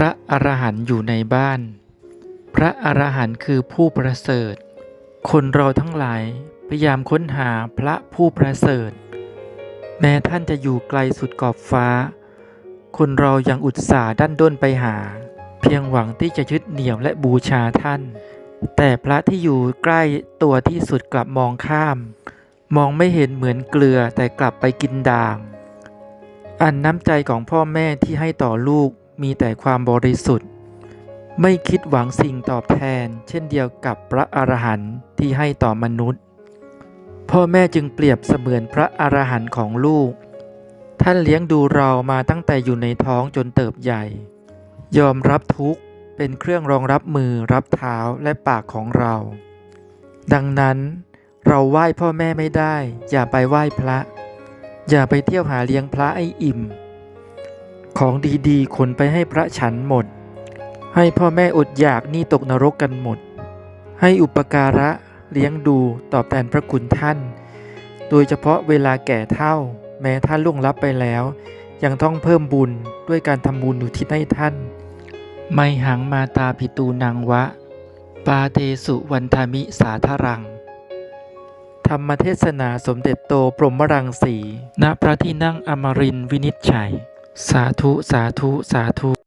ระอรหันต์อยู่ในบ้าน พระอรหันต์คือผู้ประเสริฐ คนเราทั้งหลายพยายามค้นหาพระผู้ประเสริฐ แม้ท่านจะอยู่ไกลสุดขอบฟ้า คนเรายังอุตส่าห์ดันด้นไปหา เพียงหวังที่จะยึดเหนี่ยวและบูชาท่าน แต่พระที่อยู่ใกล้ตัวที่สุดกลับมองข้าม มองไม่เห็นเหมือนเกลือแต่กลับไปกินด่าง อันน้ำใจของพ่อแม่ที่ให้ต่อลูก มีแต่ความบริสุทธิ์ ไม่คิดหวังสิ่งตอบแทน เช่นเดียวกับพระอรหันต์ที่ให้ต่อมนุษย์ พ่อแม่จึงเปรียบเสมือนพระอรหันต์ของลูก ท่านเลี้ยงดูเรามาตั้งแต่อยู่ในท้องจนเติบใหญ่ ยอมรับทุกข์เป็นเครื่องรองรับมือรับเท้าและปากของเรา ดังนั้นเราไหว้พ่อแม่ไม่ได้ อย่าไปไหว้พระ อย่าไปเที่ยวหาเลี้ยงพระไอ้อิ่ม ของดีๆขนไปให้พระฉันหมด ให้พ่อแม่อดอยากนี่ตกนรกกันหมด ให้อุปการะเลี้ยงดูตอบแทนพระคุณท่าน โดยเฉพาะเวลาแก่เท่า แม้ท่านล่วงลับไปแล้ว ยังต้องเพิ่มบุญด้วยการทำบุญอุทิศให้ท่าน ไมหังมาตาปิตูนังวะ ปาเตสุวันทามิสาทรัง ธรรมเทศนาสมเด็จโตพรหมรังสี ณพระที่นั่งอมรินวินิจฉัย สาธุ สาธุ สาธุ